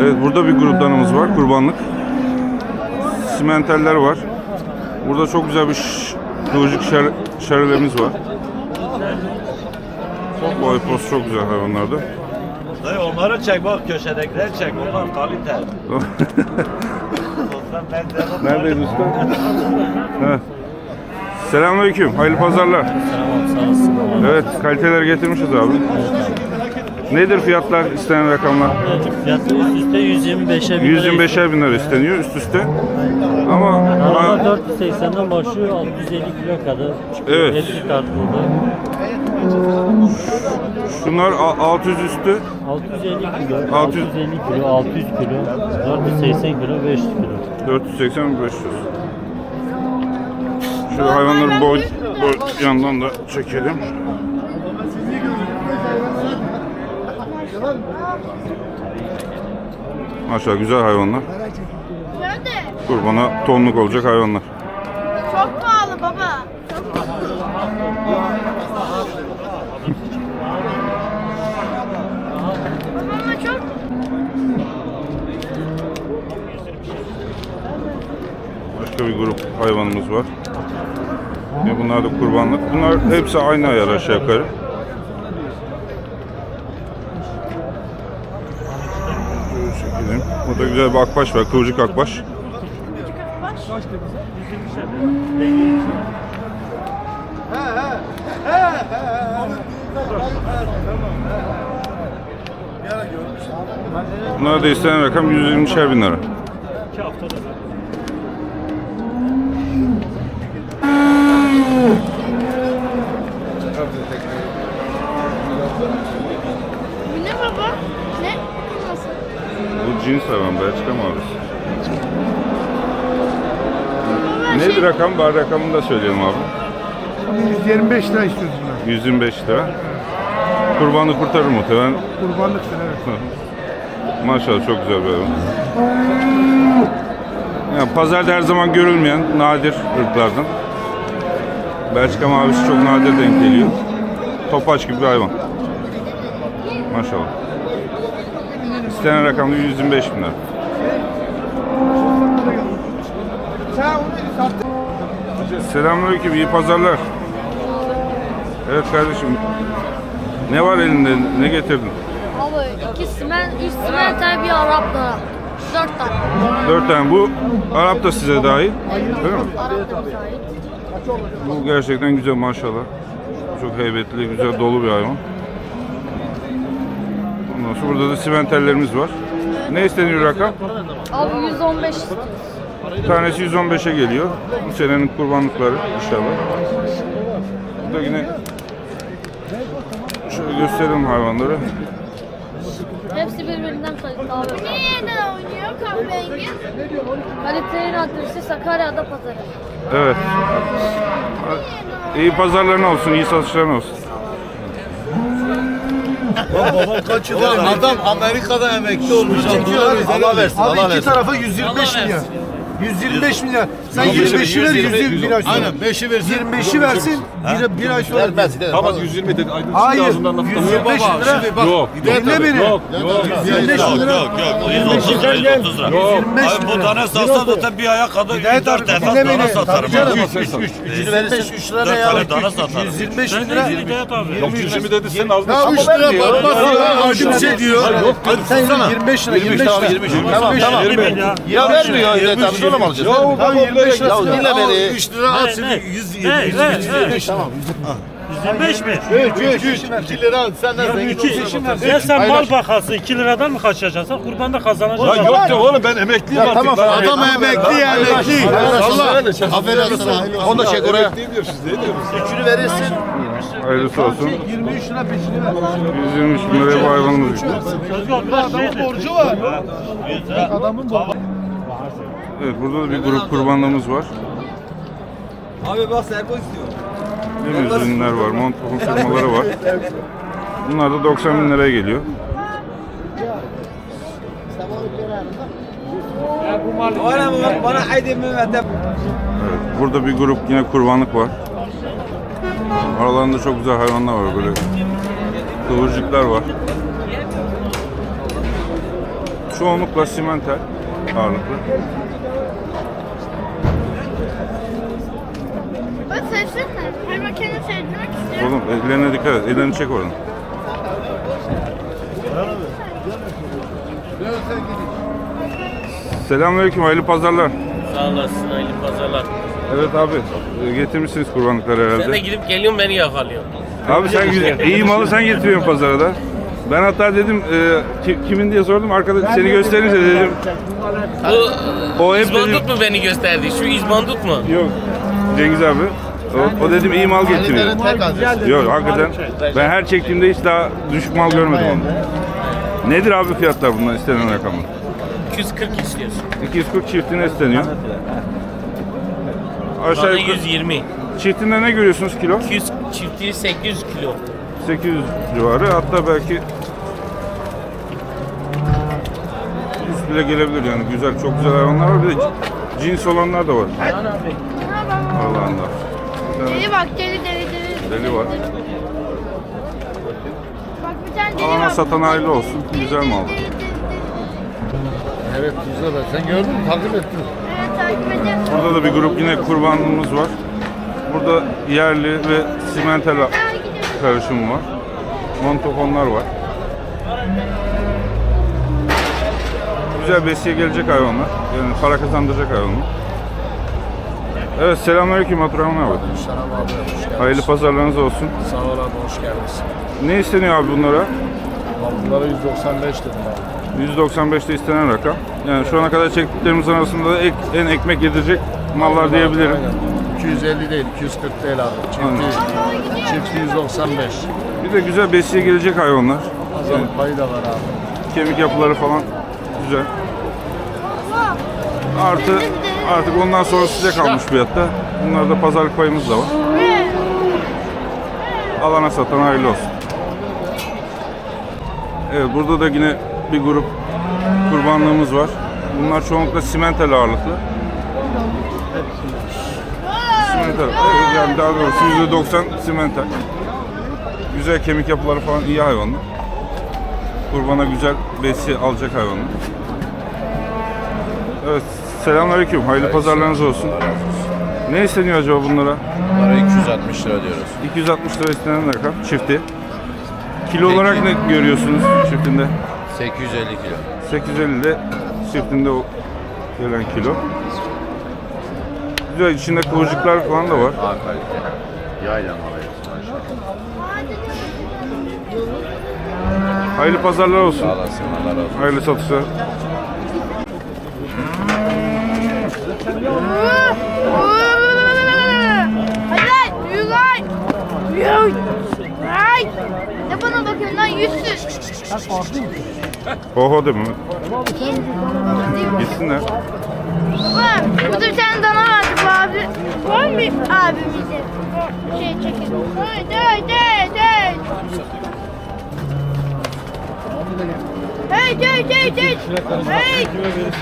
Evet burada bir grup danamız var kurbanlık. Simenteller var. Burada çok güzel bir kıvırcık şer, şerelerimiz var. Boy post çok güzel hayvanlarda. Dayı onları çek bak köşedekiler çek onlar kalite. Neredeyiz usta? evet. Selamünaleyküm. Hayırlı pazarlar. Evet, kaliteler getirmişiz abi. Nedir fiyatlar, istenen rakamlar? Fiyatı üst üste 125'e bin lira. 125'er bin lira isteniyor üst üste. Ama Araba 480'den başlıyor 650 kilo kadar. çıkıyor. Evet. Hepsi tartıldı. şunlar a- 600 üstü. 650 kilo, 600 650 kilo, 600 kilo, 480 kilo, 500 kilo. 480 500. Şöyle hayvanların boy, boy yandan da çekelim. Maşallah güzel hayvanlar. Nerede? Kurbana tonluk olacak hayvanlar. Çok pahalı baba. Çok pahalı. Babama çok Başka bir grup hayvanımız var. Ve bunlar da kurbanlık. Bunlar hepsi aynı ayar aşağı yukarı. Şöyle çekelim. Burada güzel bir akbaş var. Kıvırcık akbaş. Bunlara da istenen rakam 120'şer bin lira. Bu ne baba? Ne? Nasıl? Bu cins hayvan Belçika mavisi. Nedir şey, rakam? Bar rakamını da söyleyelim abi. 125 lira istiyoruz bunlar. 125 lira. Kurbanı kurtarır muhtemelen. Kurbanlıksın evet. Maşallah çok güzel bir hayvan. Yani pazarda her zaman görülmeyen nadir ırklardan. Belçika mavisi çok nadir denk geliyor. Topaç gibi bir hayvan. Maşallah. İstenen rakam da 125 bin lira. Selamünaleyküm, iyi pazarlar. Evet kardeşim, ne var elinde, ne getirdin? Baba iki simen, üç simenter bir Arap da. Dört tane. Dört tane. Bu Arap da size dahil. Değil mi? Arap da müsait. Bu gerçekten güzel maşallah. Çok heybetli, güzel, dolu bir hayvan. Sonra burada da simenterlerimiz var. Ne isteniyor rakam? Abi 115 istiyoruz. Tanesi 115'e geliyor. Bu senenin kurbanlıkları inşallah. Burada yine şöyle gösterelim hayvanları. Hepsi birbirinden kaliteli abi. Niye oynuyor kahverengi? Kalitenin adresi Sakarya'da pazarı. Evet. İyi pazarların olsun, iyi satışların olsun. Adam Amerika'da emekli olmuş. Allah versin Abi Allah iki versin. tarafa 125 milyar. 125 milyar. Sen 25'i ver 100 bir ay sonra. Aynen 5'i versin. 25'i versin bir, bir ay sonra. Vermez. Tamam 120 dedi. Aydın Hayır. ağzından laf 125 Baba lira. şimdi bak. Yok. Dinle beni. Yok. Yok. 125 Yok lira. yok yok. 130 lira. 130 lira. Yok. 25 Abi bu lira. tane satsa zaten bir aya kadar Hidayet 4 abi, defa dinle dana beni. satarım. Tabii canım. ben. Üç, üç, üç. Üçünü verirsin 3 lira ya? 4 tane dana satarım. 125 lira. Yok 120 dedi senin ağzına Ya sıçma 3 lira vermiyor. bakmaz ya. Bir şey diyor. Hadi sen 25 lira. 25 lira. 23 tamam tamam. Ya vermiyor Hidayet abi. Şöyle mi alacağız? Ya ben 25 lira. Ya dinle beni. 3 lira al şimdi ne? 100 Ne, 100 ne, 125 tamam. 125 mi? 3 3 2 lira al sen de zengin olursun. Ya sen mal bakası 2 liradan mı kaçacaksın? Sen kurbanda kazanacaksın. Ya yok de oğlum ben emekliyim artık. tamam. Adam emekli emekli. Allah. Sana. Onu da çek oraya. Emekliyim diyor siz ne diyorsunuz? Üçünü verirsin. Hayırlısı olsun. 23 lira peşini ver. 123 bin liraya gitti. Özgür biraz şeydir. Borcu var. Evet burada da bir grup kurbanlığımız var. Abi bak Serko istiyor. Limuzinler var, mont firmaları var. Bunlar da 90 bin liraya geliyor. Evet, burada bir grup yine kurbanlık var. Aralarında çok güzel hayvanlar var böyle. Kıvırcıklar var. Çoğunlukla simental ağırlıklı. Oğlum ellerine dikkat et. Ellerini çek oradan. Selamünaleyküm. Hayırlı pazarlar. Sağ olasın hayırlı pazarlar. Evet abi. e, Getirmişsiniz kurbanlıkları herhalde. Sen de gidip geliyorsun beni yakalıyorsun. Abi sen güzel, iyi malı sen getiriyorsun pazara da. Ben hatta dedim e, ki- kimin diye sordum. Arkada seni gösterince dedim. Bu O hep İzbandut dedim. mu beni gösterdi? Şu İzbandut mu? Yok. Cengiz abi. O, o dedim iyi mal getiriyor. Yok hakikaten. Ben her çektiğimde hiç daha düşük mal görmedim onu. Nedir abi fiyatlar bunlar istenen rakamı? 240 istiyorsun. 240 çiftine isteniyor. Aşağı Bana yukarı 120. çiftinde ne görüyorsunuz kilo? 200 çiftliği 800 kilo. 800 civarı hatta belki 100 bile gelebilir yani güzel çok güzel hayvanlar var bir de cins olanlar da var Allah'ın da. Deli bak deli deli deli. Deli var. Bak bir tane deli Alana var. satan hayırlı olsun. Güzel mal. Evet güzel. Sen gördün mü? Takip ettin. Evet takip ediyorum. Burada da bir grup yine kurbanımız var. Burada yerli ve simental karışımı var. Montofonlar var. Güzel besiye gelecek hayvanlar. Yani para kazandıracak hayvanlar. Evet selamünaleyküm Abdurrahman abi. Selam abi. Hoş geldin. Hayırlı pazarlarınız olsun. Sağ ol abi. Hoş geldiniz. Ne isteniyor abi bunlara? Bunlara 195 dedim abi. 195'te istenen rakam. Yani şu ana kadar çektiklerimiz arasında da ek- en ekmek yedirecek mallar diyebilirim. Aynen. 250 değil, 240 değil abi. Çifti, çifti 195. Bir de güzel besiye gelecek hayvanlar. Pazarlık payı da var abi. Kemik yapıları falan güzel. Artı artık ondan sonra size kalmış fiyatta. Bunlarda pazarlık payımız da var. Alana satan hayırlı olsun. Evet burada da yine bir grup kurbanlığımız var. Bunlar çoğunlukla simental ağırlıklı. Simental. Evet, yani daha doğrusu %90 simental. Güzel kemik yapıları falan iyi hayvanlar. Kurbana güzel besi alacak hayvanlar. Evet, selamünaleyküm. Hayırlı pazarlarınız olsun. Ne isteniyor acaba bunlara? Bunlara 260 lira diyoruz. 260 lira istenen rakam çifti. Kilo olarak ne görüyorsunuz çiftinde? 850 kilo. 850 de çiftinde o gelen kilo. Güzel içinde kıvırcıklar falan da var. A kalite. Yaylan. Hayırlı pazarlar olsun. Sağ olasın. Allah razı olsun. Hayırlı satışlar. Hadi lan yürü lan. Yürü. Ay. Ne bana bakıyorsun lan yüzsüz. Oho değil mi? Gitsinler. Baba burada bir tane dana vardı bu abi. Var mı abimize? Şey çekin. Haydi haydi haydi. Hey hey hey hey. Hey.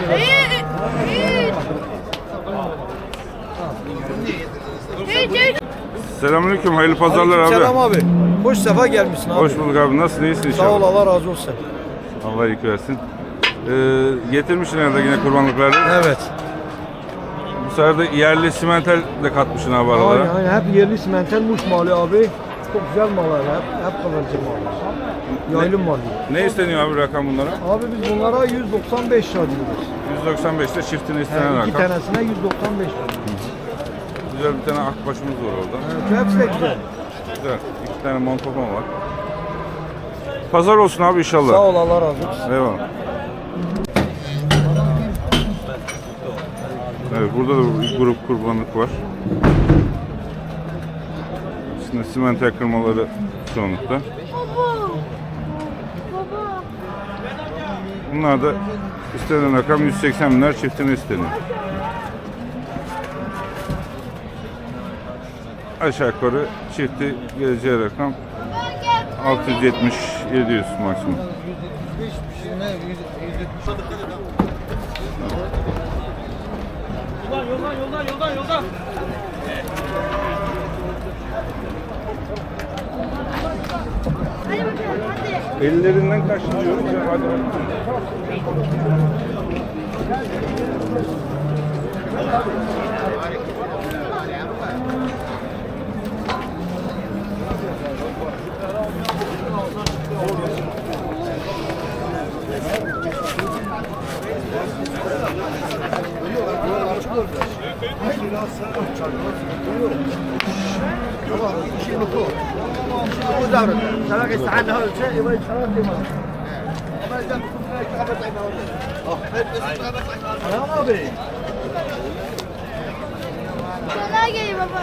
Hey. Hey. Hey hey. Selamünaleyküm. Hayırlı pazarlar abi. Selam abi. Hoş sefa gelmişsin abi. Hoş bulduk abi. Nasılsın? İyisin Sağ ol inşallah. Allah razı olsun. Allah iyilik versin. Ee, getirmişsin herhalde yine kurbanlıkları. Evet. Bu sefer de yerli simental de katmışsın abi aralara. Aynen, aynen. Hep yerli simental muş malı abi. Çok güzel mallar hep. Hep kalıcı mallar. Yaylım malı. Ne isteniyor abi rakam bunlara? Abi biz bunlara 195 lira diyoruz. 195'te çiftine istenen Yani iki rakam. tanesine 195 lira. Güzel bir tane akbaşımız var orada. Evet, hepsi de güzel. Güzel. İki tane montofon var. Pazar olsun abi inşallah. Sağ ol Allah razı olsun. Eyvallah. Evet burada da bir grup kurbanlık var. İçinde simental kırmaları. Baba. Bunlar da istenen rakam 180 binler çiftine isteniyor. Aşağı yukarı çifti geleceği rakam 670-700 maksimum. Hadi bakalım hadi. Ellerinden kaçtı diyorum. Ya, hadi bakalım. Kolay geliyor baba.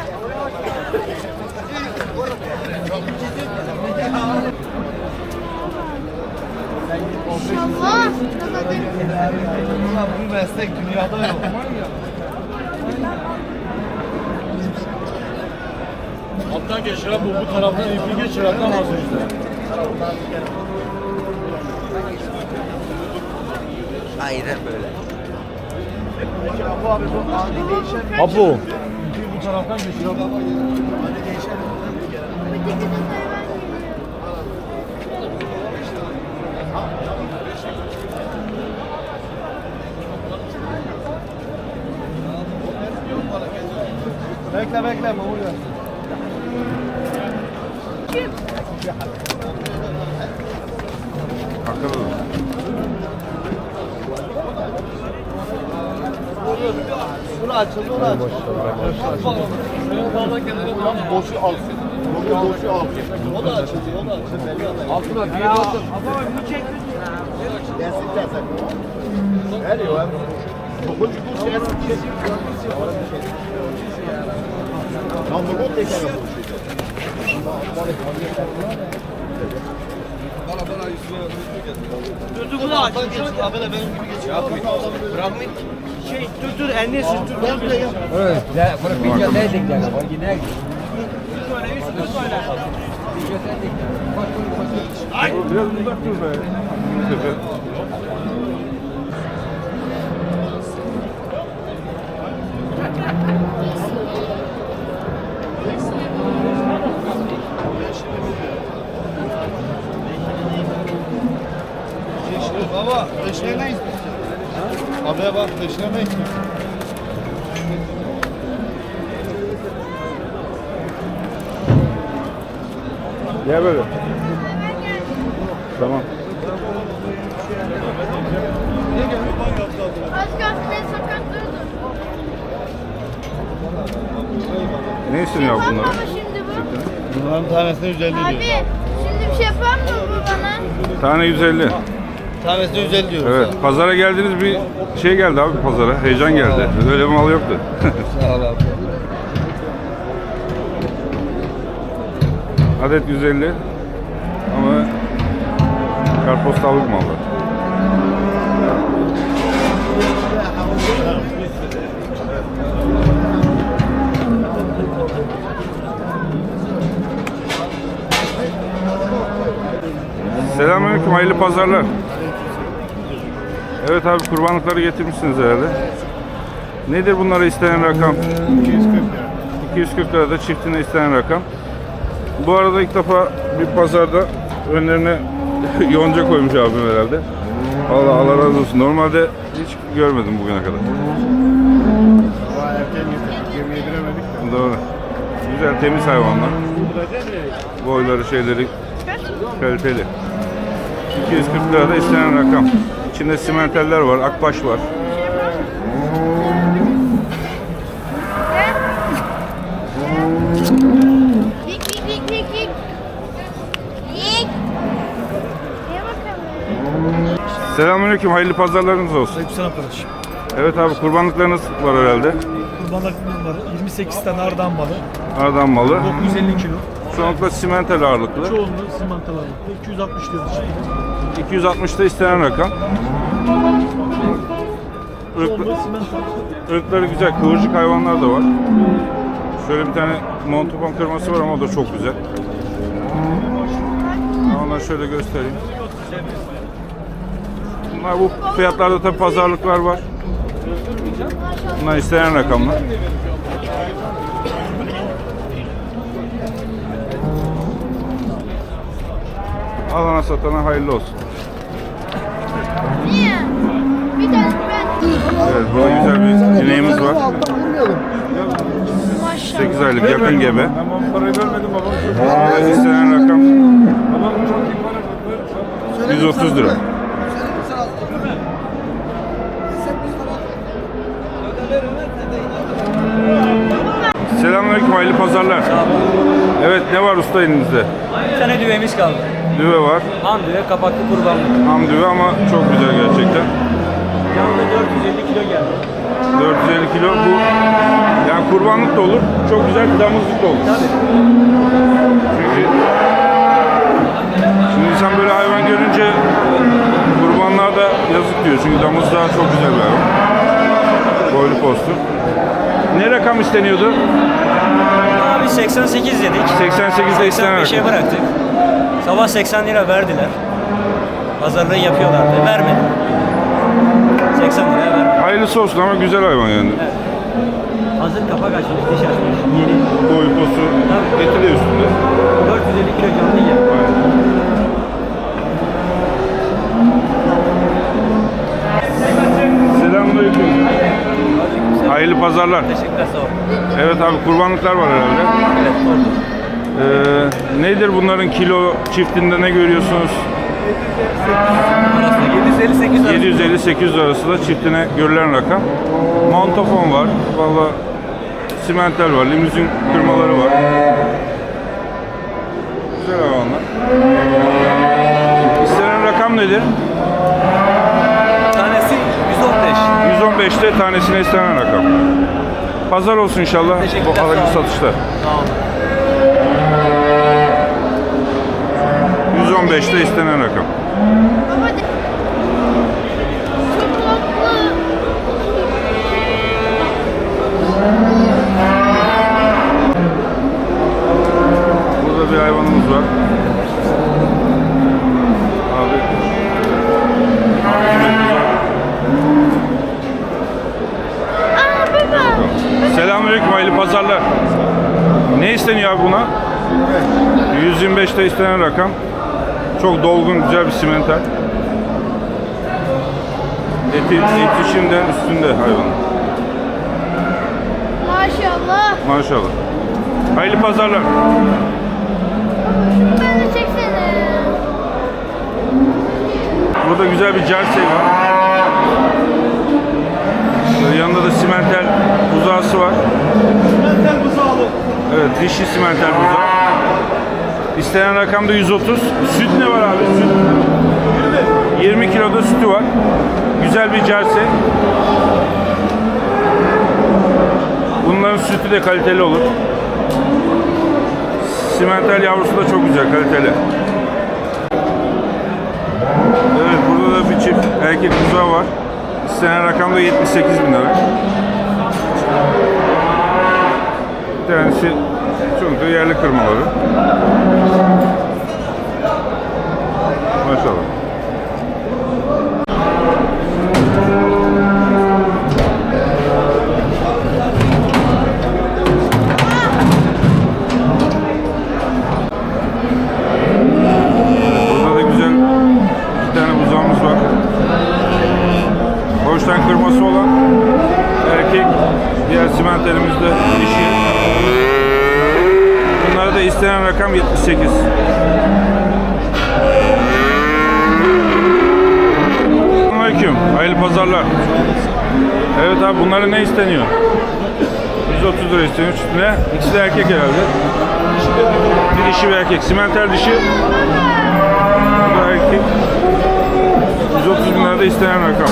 İnşallah. Bu meslek dünyada yok. Alttan geçiren bu, bu taraftan ipi geçirenler nasıl işte? Apo. Bu taraftan geçiren Bekle bekle Mahmut dur. Bunu açıldı onu açıldı. Boşu al. Boşu al. O da açıldı o da açıldı. Altına bir basın. Gelsin gelsin. Veriyor hem. Dokuzcu bu şey. Lan bu kod tekrar Dur bunu aç. Abi benim gibi geçiyor. Bırakmayın. Şey dur dur elini sür dur. Evet. Ya, bunu bir götürdük ya. O yine Biraz uzak dur be. İstiyorsun? Gel böyle. Tamam. Ne istiyorsun ya bunları? baba şimdi bu. Bunların tanesine 150 Abi şimdi bir şey yapar mı bu bana? Tane 150. Tanesine 150 diyoruz. Evet. Pazara geldiniz bir şey geldi abi pazara. Heyecan geldi. Öyle bir mal yoktu. Sağ ol abi. Adet 150 ama kartpostallık mallar. Selamünaleyküm, hayırlı pazarlar. Evet abi kurbanlıkları getirmişsiniz herhalde. Nedir bunlara istenen rakam? 240 lira. 240 lira da çiftine istenen rakam. Bu arada ilk defa bir pazarda önlerine yonca koymuş abim herhalde. Allah Allah razı olsun. Normalde hiç görmedim bugüne kadar. Doğru. Güzel temiz hayvanlar. Boyları şeyleri kaliteli. 240 lira da istenen rakam. İçinde simenteller var, akbaş var. Selamünaleyküm, hayırlı pazarlarınız olsun. Aleykümselam kardeşim. Evet abi kurbanlıklarınız var herhalde. Kurbanlık var. 28 tane ardan malı. Aradan malı. 950 kilo. Çoğunlukla simentel ağırlıklı. Çoğunluğu simantalar. 260 diyoruz şimdi. 260'da istenen rakam. Çoğunluğu ırkları güzel, kıvırcık hayvanlar da var. Şöyle bir tane montopon kırması var ama o da çok güzel. Onları şöyle göstereyim. Bunlar bu fiyatlarda tabi pazarlıklar var. Bunlar istenen rakamlar. Alana satana hayırlı olsun. Niye? Bir tane ben. Evet burada güzel bir ineğimiz var. Maşallah. 8 aylık yakın gebe. Ben bana parayı vermedim babam. Burada istenen rakam Babam çok iyi para ver. 130 lira. Selamünaleyküm hayırlı pazarlar. Evet ne var usta elinizde? Bir tane düğemiz kaldı. Düve var. Han düve kapaklı kurbanlık. Ham düve ama çok güzel gerçekten. Yanında 450 kilo geldi. 450 kilo bu yani kurbanlık da olur. Çok güzel damızlık da olur. Tabii. Çünkü şimdi insan böyle hayvan görünce kurbanlığa da yazık diyor. Çünkü damız daha çok güzel bir hayvan. Boylu postu. Ne rakam isteniyordu? Abi 88 dedik. 88'de istenen 85'e rakam. bıraktık. Sabah 80 lira verdiler. Pazarlığı yapıyorlardı. Vermedi. 80 liraya vermedi. Hayırlısı olsun ama güzel hayvan yani. Hazır kapak açmış, diş açmış. Yeni. Boyu postu eti de üstünde. 450 kilo canlı yer. Selamünaleyküm. Hayırlı pazarlar. Teşekkürler sağ olun. Evet abi kurbanlıklar var herhalde. Evet doğru. Ee, nedir bunların kilo çiftinde ne görüyorsunuz? Arasında 750-800 750-800 arası da çiftine görülen rakam. Montafon var. Valla simental var. Limuzin kırmaları var. Güzel hayvanlar. İstenen rakam nedir? Tanesi 115. 115'te tanesine istenen rakam. Pazar olsun inşallah. Bu olun. satışlar. Sağ olun. 115'te istenen rakam. Burada bir hayvanımız var. Selamünaleyküm hayırlı pazarlar. Ne isteniyor abi buna? 125'te istenen rakam. Çok dolgun güzel bir simental. Eti, eti şimdiden üstünde hayvan. Maşallah. Maşallah. Hayırlı pazarlar. Baba şunu ben de çeksene. Burada güzel bir jersey var. Ee, Yanında da simental buzağısı var. Evet dişi simental buzağı. İstenen rakam da 130. Süt ne var abi? Süt 20 kiloda sütü var. Güzel bir jersey. Bunların sütü de kaliteli olur. Simental yavrusu da çok güzel, kaliteli. Evet burada da bir çift erkek buzağı var. İstenen rakam da 78 bin lira. Bir tanesi da yerli kırmaları. Maşallah. Hoştan kırması olan erkek, diğer simentelimizde dişi. Bunlara da istenen rakam 78. Aleyküm. Hayırlı pazarlar. Evet abi bunlara ne isteniyor? 130 lira isteniyor. Ne? İkisi de erkek herhalde. Bir dişi bir erkek. Simenter dişi. Da erkek. 130 bin lirada istenen rakam.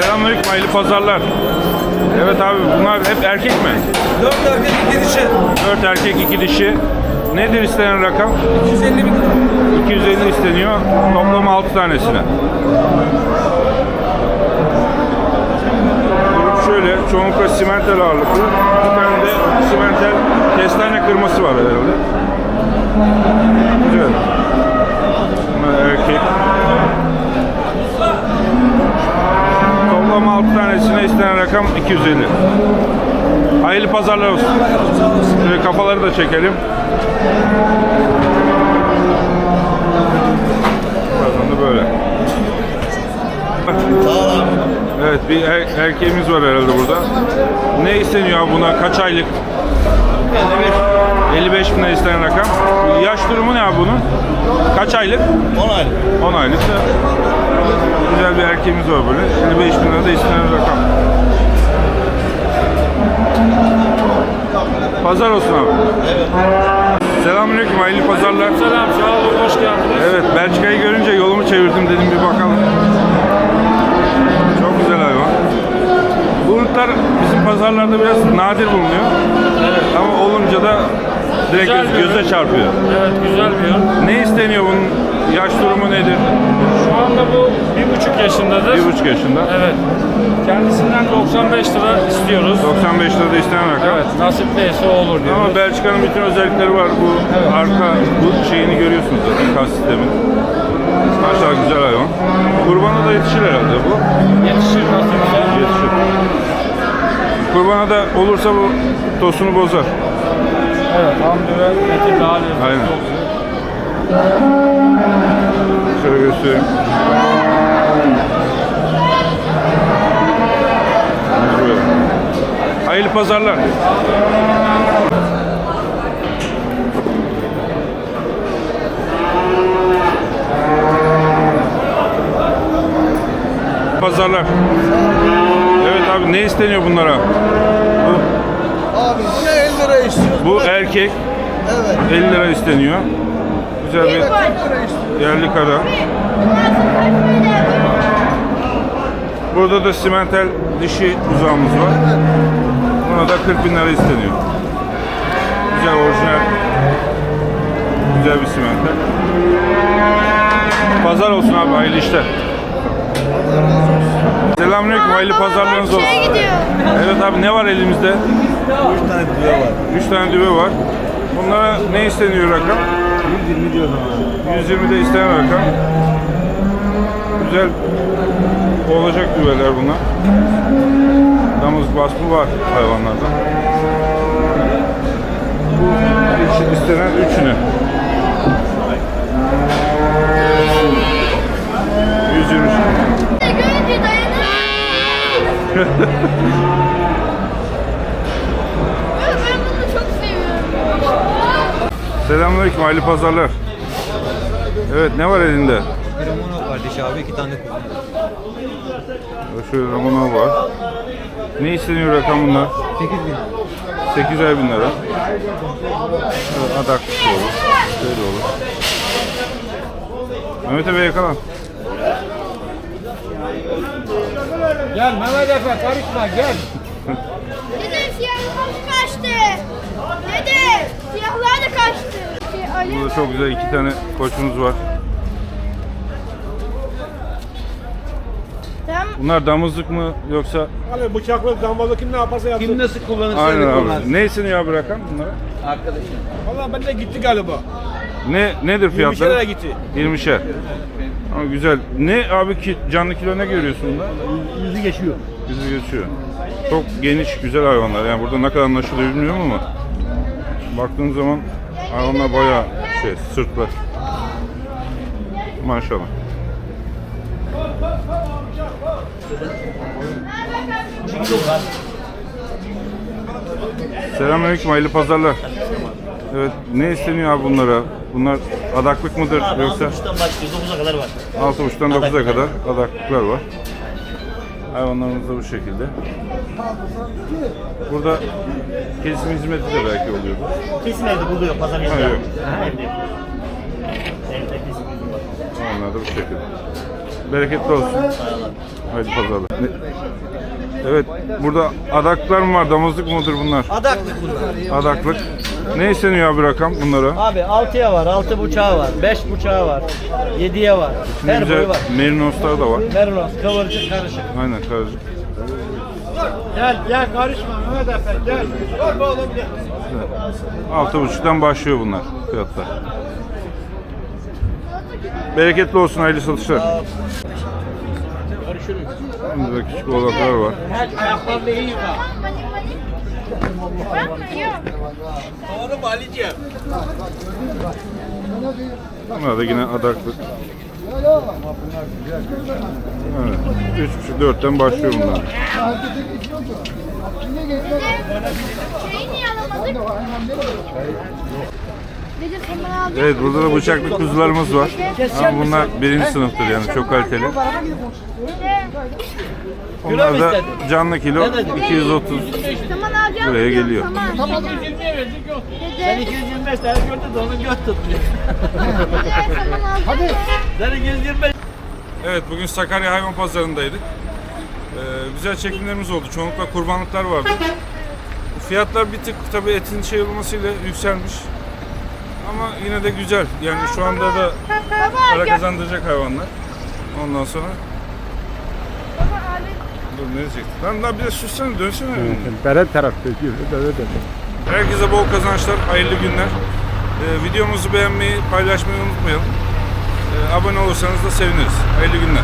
Selamünaleyküm hayırlı pazarlar. Evet abi bunlar hep erkek mi? 4 erkek 2 dişi. 4 erkek 2 dişi. Nedir istenen rakam? 250 bin 250 isteniyor. Toplam 6 tanesine. Grup şöyle. Çoğunlukla simental ağırlıklı. Bir tane de simental kestane kırması var herhalde. Güzel. Erkek. Toplam 6 tanesine istenen rakam 250. Hayırlı pazar. pazarlar olsun. Şöyle kafaları da çekelim. Bazen de böyle. Evet bir er- erkeğimiz var herhalde burada. Ne isteniyor buna? Kaç aylık? 55 bin lira istenen rakam. Yaş durumu ne abi bunun? Kaç aylık? 10 aylık. 10 aylık da güzel bir erkeğimiz var böyle. 55 bin lira da istenen rakam. Pazar olsun abi. Selamünaleyküm, hayırlı pazarlar. Selam, sağ olun, hoş geldiniz. Evet, Belçika'yı görünce yolumu çevirdim dedim bir bakalım. Çok güzel hayvan. Bu ırklar bizim pazarlarda biraz nadir bulunuyor. Ama olunca da direkt Güzel göz- göze ürün. çarpıyor. Evet, güzel bir ürün. Ne isteniyor bunun? Yaş durumu nedir? Anda bu bir buçuk yaşındadır. Bir buçuk yaşında. Evet. Kendisinden 95 lira istiyoruz. 95 lirada istenen rakam. Evet, nasip o olur diyoruz. Ama Belçika'nın bütün özellikleri var. Bu arka bu şeyini görüyorsunuz zaten kas sistemi. Maşallah güzel hayvan. Kurbana da yetişir herhalde bu. Yetişir nasipse. Yetişir. Kurbana da olursa bu tosunu bozar. Evet, hamdüre eti daha lezzetli Aynen. oluyor. Şöyle göstereyim. Hayırlı pazarlar. Pazarlar. Evet abi ne isteniyor bunlara? Bu, Abi buna 50 lira istiyoruz. bu erkek Evet. 50 lira isteniyor. Güzel bir yerli kara. Burada da simentel dişi uzağımız var. Buna da 40 bin lira isteniyor. Güzel orijinal. Güzel bir simentel. Pazar olsun abi hayırlı işler. Selamünaleyküm hayırlı pazarlarınız olsun. Evet abi ne var elimizde? 3 tane düve var. 3 tane düve var. Bunlara ne isteniyor rakam? 120 diyor 120 de istenen rakam. Güzel olacak düveler bunlar. Damızlık basma var hayvanlarda. Bu istenen üçünü. 120. Görünce dayanamıyorum. Selamünaleyküm hayırlı pazarlar. Evet ne var elinde? Ramonov kardeş abi iki tane Şöyle Ramonov var. Ne isteniyor rakam bunlar? 8 bin. 8'er bin lira. Evet, adak da olur. Şöyle olur. Mehmet Bey yakalan. Gel Mehmet Efe karışma gel. Burada çok güzel iki tane koçumuz var. Bunlar damızlık mı yoksa? Hani bıçaklı dambalı kim ne yaparsa yapsın. Kim nasıl kullanırsa Aynen öyle abi. kullansın. Ne isteniyor abi rakam bunlara? Arkadaşım. Valla bende gitti galiba. Ne nedir 20 fiyatları? lira gitti. 20'şer. Ama güzel. Ne abi ki canlı kilo ne görüyorsun bunda? Yüzü geçiyor. Yüzü geçiyor. Çok geniş, güzel hayvanlar. Yani burada ne kadar anlaşılıyor bilmiyorum ama baktığın zaman hayvanlar bayağı şey, sırtlı. Maşallah. Selamünaleyküm, hayırlı pazarlar. Evet, ne isteniyor abi bunlara? Bunlar adaklık mıdır yoksa? 6.30'dan başlıyor 9'a kadar var. 6.30'dan 9'a kadar adaklıklar var. Hayvanlarımız da bu şekilde. Burada kesim hizmeti de belki oluyor. Kesin evde buluyor pazar Ha, yerinde. yok. Evde. Evde kesin. Onlar da bu şekilde. Bereketli olsun. Haydi pazarlar. Ne- Evet, burada adaklar mı var? Damızlık mıdır bunlar? Adaklık bunlar. Adaklık. Ne isteniyor abi rakam bunlara? Abi 6'ya var, 6 buçağı var, 5 buçağı var, 7'ye var. Her boyu var. merinoslar da var. Merlos, kıvırcık karışık. Aynen karıcık. Gel gel karışma Mehmet Efe gel. Dur oğlum gel. Altı buçuktan başlıyor bunlar fiyatlar. Bereketli olsun hayırlı satışlar. Şimdi de küçük oğlaklar var. Ayaklarını iyi? Yok. Doğru mu Ali'ciğim? Bunlar da yine adaklık. Evet. 3.5-4'ten başlıyor bunlar. Şeyi niye alamadık? Dedim hemen aldım. Evet burada da bıçaklı kuzularımız var. Ama bunlar birinci sınıftır yani çok kaliteli. Bunlar da canlı kilo 230 Saman alacağım. Buraya geliyor. Saman. 220'ye verdik yok. Dede. 225 tane gördü de onun göt saman alacağım. Sen 225 Evet bugün Sakarya Hayvan Pazarı'ndaydık. Ee, güzel çekimlerimiz oldu. Çoğunlukla kurbanlıklar vardı. Fiyatlar bir tık tabii etin şey olmasıyla yükselmiş. Ama yine de güzel. Yani şu anda da para kazandıracak hayvanlar. Ondan sonra diyecektim? Lan daha bir de süssene dönsene. Beren tarafta diyor. Böyle de. Herkese bol kazançlar, hayırlı günler. Ee, videomuzu beğenmeyi, paylaşmayı unutmayalım. Ee, abone olursanız da seviniriz. Hayırlı günler.